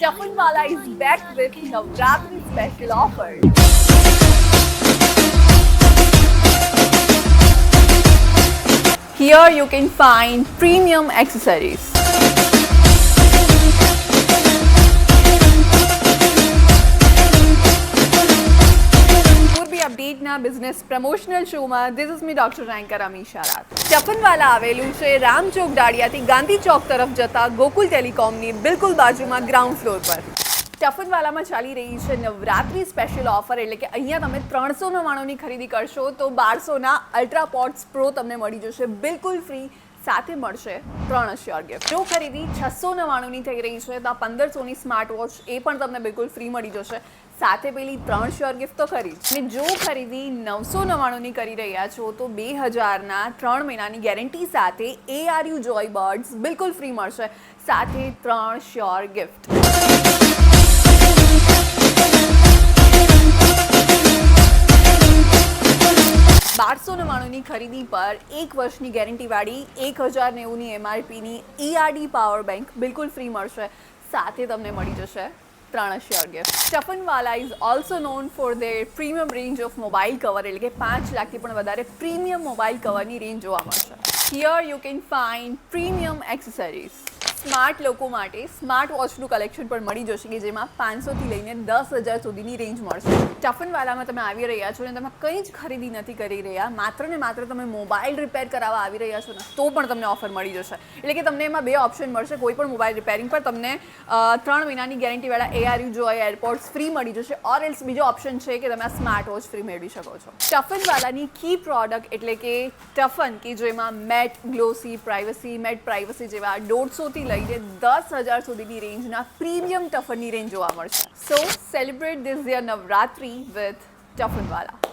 Stuffinwala is back with Navratri special offer. Here you can find premium accessories. Purvi business promotional શોમાં this is me doctor રેન્કર અમીશા રાત ચપનવાલા આવેલું છે રામચોક દાડિયાથી ગાંધી ચોક તરફ જતા ગોકુલ ટેલિકોમની બિલકુલ બાજુમાં ગ્રાઉન્ડ ફ્લોર પર. ચફનવાલામાં ચાલી રહી છે નવરાત્રી સ્પેશિયલ ઓફર એટલે કે અહીંયા તમે ત્રણસો નવ્વાણુંની ખરીદી કરશો તો બારસોના અલ્ટ્રા પોટ્સ પ્રો તમને મળી જશે બિલકુલ ફ્રી સાથે મળશે ત્રણ શ્યોર ગિફ્ટ જો ખરીદી છસો નવ્વાણુંની થઈ રહી છે, તો પંદરસોની સ્માર્ટ વોચ એ પણ તમને બિલકુલ ફ્રી મળી જશે. સાથે પેલી ત્રણ શ્યોર ગિફ્ટ તો ખરી જ. અને જો ખરીદી નવસો નવ્વાણુંની કરી રહ્યા છો, તો બે હજારના ત્રણ મહિનાની ગેરંટી સાથે A R U joy birds બિલકુલ ફ્રી મળશે. સાથે ત્રણ શ્યોર ગિફ્ટ ખરીદી પર એક વર્ષની ગેરંટીવાળી એક હજાર નેવુંની એમઆરપીની ઈઆરડી પાવર બેંક બિલકુલ ફ્રી મળશે. સાથે તમને મળી જશે ત્રણ sure gift સ્ટફનવાલા is also known for their premium range of mobile cover એટલે કે પાંચ લાખથી પણ વધારે પ્રીમિયમ મોબાઈલ કવરની રેન્જ જોવા મળશે. Here you can find premium accessories smart લોકો માટે સ્માર્ટ વોચનું કલેક્શન પણ મળી જશે કે જેમાં પાંચસોથી લઈને દસ હજાર સુધીની રેન્જ મળશે. ટફનવાલામાં તમે આવી રહ્યા છો અને તમે કંઈ જ ખરીદી નથી કરી રહ્યા. માત્ર ને માત્ર તમે મોબાઈલ રિપેર કરાવવા આવી રહ્યા છો ને તો પણ તમને ઓફર મળી જશે. એટલે કે તમને એમાં બે ઓપ્શન મળશે. કોઈ પણ મોબાઈલ રિપેરિંગ પર તમને ત્રણ મહિનાની ગેરંટીવાળા એઆરયુ જોય એરપોર્ટ્સ ફ્રી મળી જશે. ઓર એલ્સ બીજો ઓપ્શન છે કે તમે આ સ્માર્ટ વોચ ફ્રી મેળવી શકો છો. ટફનવાલાની કી પ્રોડક્ટ એટલે કે ટફન કે જેમાં matte, glossy, privacy, matte privacy જેવા દોઢસોથી લઈને દસ હજાર સુધીની રેન્જના પ્રીમિયમ ટફનની રેન્જ જોવા મળશે. So celebrate this year Navratri with ટફનવાલા.